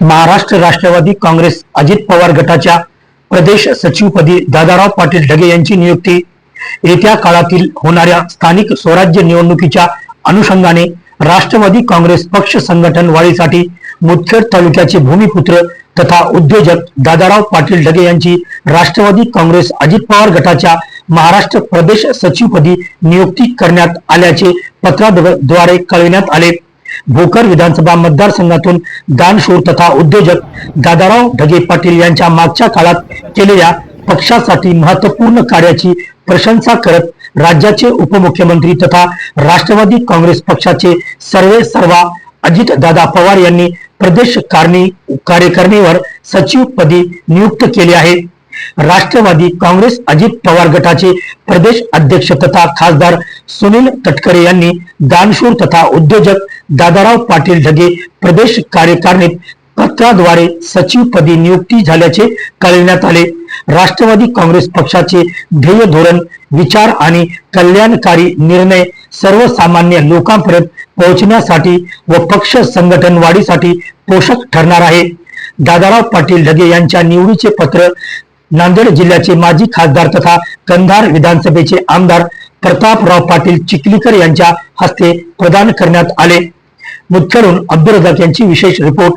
महाराष्ट्र राष्ट्रवादी काँग्रेस अजित पवार गटाच्या प्रदेश सचिवपदी दादाराव पाटील ढगे यांची नियुक्ती. येत्या काळातील होणाऱ्या स्थानिक स्वराज्य निवडणुकीच्या अनुषंगाने राष्ट्रवादी काँग्रेस पक्ष संघटन वाढीसाठी मुदखेड तालुक्याचे भूमिपुत्र तथा उद्योजक दादाराव पाटील ढगे यांची राष्ट्रवादी काँग्रेस अजित पवार गटाच्या महाराष्ट्र प्रदेश सचिवपदी नियुक्ती करण्यात आल्याचे पत्राद्वारे कळविण्यात आले. भोकर विधानसभा मतदारसंघातून दानशूर तथा उद्योजक दादाराव ढगे पाटील यांच्या मागच्या काळात केलेल्या पक्षासाठी महत्त्वपूर्ण कार्याची प्रशंसा करत राज्याचे उपमुख्यमंत्री तथा राष्ट्रवादी काँग्रेस पक्षाचे सर्वे सर्वा अजित दादा पवार यांनी प्रदेश कारणी कार्यकारिणीवर सचिवपदी नियुक्त केले आहे. राष्ट्रवादी काँग्रेस अजित पवार गटाचे प्रदेश अध्यक्ष तथा खासदार सुनील तटकरे यांनी दानशूर तथा उद्योजक दादाराव पाटील ढगे प्रदेश कार्यकारिणीत पत्राद्वारे सचिवपदी नियुक्ती झाल्याचे कळविण्यात आले. राष्ट्रवादी काँग्रेस पक्षाचे ध्येय धोरण विचार आणि कल्याणकारी निर्णय सर्वसामान्य लोकांपर्यंत पोहोचण्यासाठी व पक्ष संघटन वाढीसाठी पोषक ठरणार आहे. दादाराव पाटील ढगे यांच्या निवडीचे पत्र नांदेड जिल्ह्याचे माजी खासदार तथा कंधार विधानसभेचे आमदार प्रतापराव पाटील चिखलीकर यांच्या हस्ते प्रदान करण्यात आले. मुदखेडून अब्दुल रजाक यांची विशेष रिपोर्ट.